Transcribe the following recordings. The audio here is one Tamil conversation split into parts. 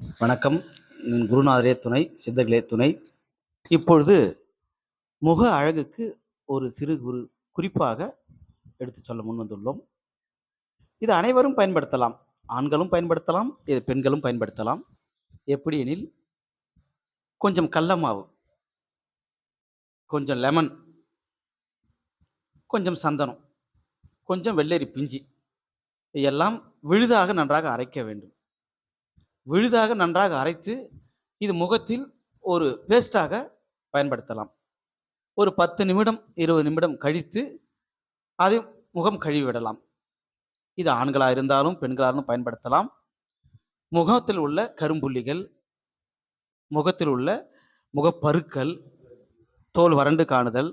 வணக்கம். குருநாதரே துணை சித்தர்களே துணை. இப்பொழுது முக அழகுக்கு ஒரு சிறு குரு குறிப்பாக எடுத்து சொல்ல முன் வந்துள்ளோம். இது அனைவரும் பயன்படுத்தலாம். ஆண்களும் பயன்படுத்தலாம் இது பெண்களும் பயன்படுத்தலாம். எப்படி எனில் கொஞ்சம் கடல மாவு கொஞ்சம் லெமன் கொஞ்சம் சந்தனம் கொஞ்சம் வெள்ளரி பிஞ்சி எல்லாம் விழுதாக நன்றாக அரைக்க வேண்டும். விழுதாக நன்றாக அரைத்து இது முகத்தில் ஒரு பேஸ்டாக பயன்படுத்தலாம். ஒரு பத்து நிமிடம் இருபது நிமிடம் கழித்து அதை முகம் கழுவி விடலாம் இது ஆண்களாக இருந்தாலும் பெண்களாக இருந்தாலும் பயன்படுத்தலாம். முகத்தில் உள்ள கரும்புள்ளிகள் முகத்தில் உள்ள முகப்பருக்கள் தோல் வறண்டு காணுதல்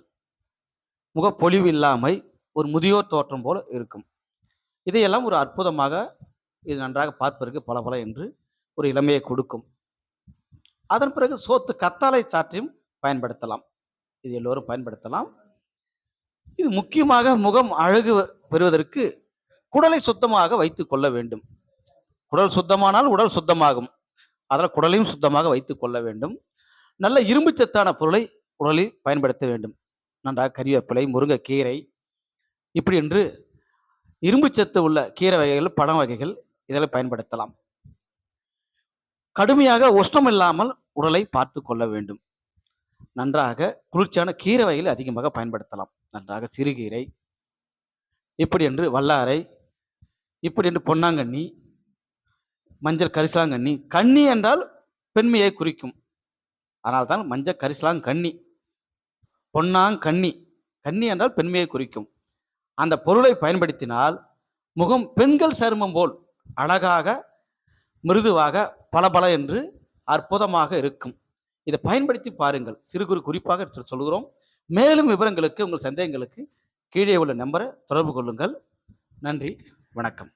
முகப்பொலிவு இல்லாமை ஒரு முதியோர் தோற்றம் போல இருக்கும். இதையெல்லாம் ஒரு அற்புதமாக இது நன்றாக பார்ப்பதற்கு பல என்று ஒரு இளமையை கொடுக்கும். அதன் பிறகு சோத்து கத்தாழை சாற்றையும் பயன்படுத்தலாம். இது எல்லோரும் பயன்படுத்தலாம். இது முக்கியமாக முகம் அழகு பெறுவதற்கு குடலை சுத்தமாக வைத்துக் கொள்ள வேண்டும். குடல் சுத்தமானால் உடல் சுத்தமாகும். அதில் குடலையும் சுத்தமாக வைத்துக் கொள்ள வேண்டும். நல்ல இரும்பு சத்தான பொருளை உடலில் பயன்படுத்த வேண்டும். நன்றாக கறிவேப்பிலை முருங்கைக்கீரை இப்படி என்று இரும்பு சத்து உள்ள கீரை வகைகள் பழம் வகைகள் இதெல்லாம் பயன்படுத்தலாம். கடுமையாக உஷ்ணம் இல்லாமல் உடலை பார்த்து கொள்ள வேண்டும். நன்றாக குளிர்ச்சியான கீரை வகைகளை அதிகமாக பயன்படுத்தலாம். நன்றாக சிறுகீரை இப்படி என்று வல்லாரை இப்படி என்று பொன்னாங்கண்ணி மஞ்சள் கரிசலாங்கண்ணி. கண்ணி என்றால் பெண்மையை குறிக்கும். அதனால்தான் மஞ்சள் கரிசலாங் கண்ணி பொன்னாங் கண்ணி கண்ணி என்றால் பெண்மையை குறிக்கும். அந்த பொருளை பயன்படுத்தினால் முகம் பெண்கள் சருமம் போல் அழகாக மிருதுவாக பளபள என்று அற்புதமாக இருக்கும். இதை பயன்படுத்தி பாருங்கள். சிறு குறு குறிப்பாக சொல்கிறோம் மேலும் விவரங்களுக்கு உங்கள் சந்தேகங்களுக்கு கீழே உள்ள நம்பரை தொடர்பு கொள்ளுங்கள். நன்றி. வணக்கம்.